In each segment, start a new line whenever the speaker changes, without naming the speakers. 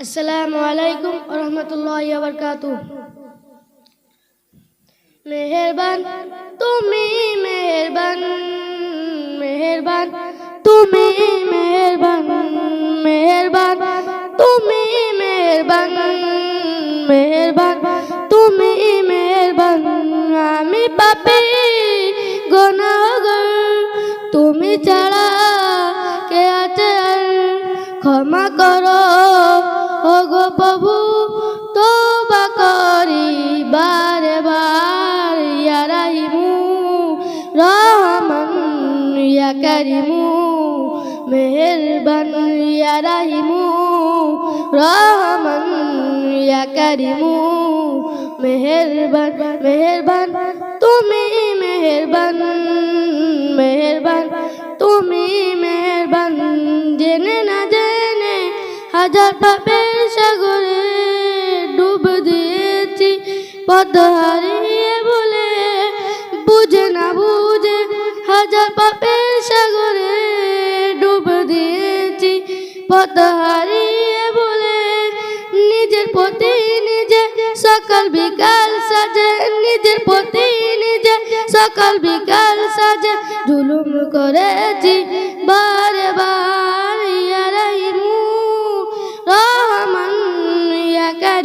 আসসালামু আলাইকুম রহমতুল্লাহ বরকাত মেহেরবান তুমি মেহেরবান মেহেরবান তুমি মেহেরবান মেহেরবান তুমি মেহেরবান মেহেরবান তুমি মেহেরবান আমি পাপি গুনাহগার তুমি ছাড়া কে আছে আর ক্ষমা করো ও গো প্রভু তোবা করি বারে বার, ইয়া রাহিমু, রহমান, ইয়া কারিমু, মেহেরবান, ইয়া রাহিমু, রহমান, ইয়া কারিমু, মেহেরবান মেহেরবান, তুমি মেহেরবান মেহেরবান, তুমি মেহেরবান, জেনে না জেনে হাজার পাপের সাগরে ডুব দিয়েছি পথ হারিয়ে বলে, বুঝে না বুঝে হাজার পাপের সাগরে ডুব দিয়েছি পথ হারিয়ে বলে, নিজের প্রতি নিজে সকাল বিকাল সাজে, নিজের প্রতি নিজে সকাল বিকাল সাজে, জুলুম করেছি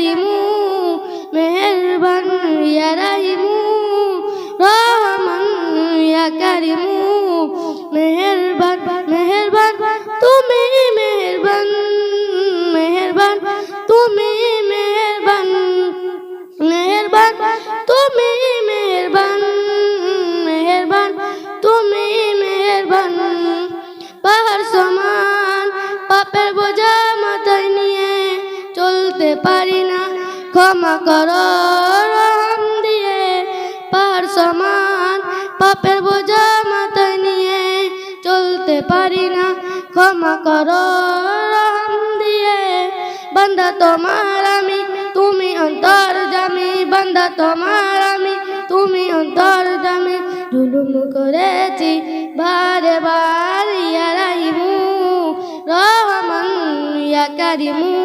ইয়া চলতে পারি না। ক্ষমা করো দিয়ে পার সমান। পাপের বোঝা মাথায় নিয়ে চলতে পারি না। ক্ষমা করো দিয়ে। বান্দা তোমার আমি, তুমি অন্তর জামি। বান্দা তোমার আমি, তুমি অন্তর জামি। জুলুম করেছি, বারে বার ইয়া রাহিমু রহমান ইয়া কারিমু।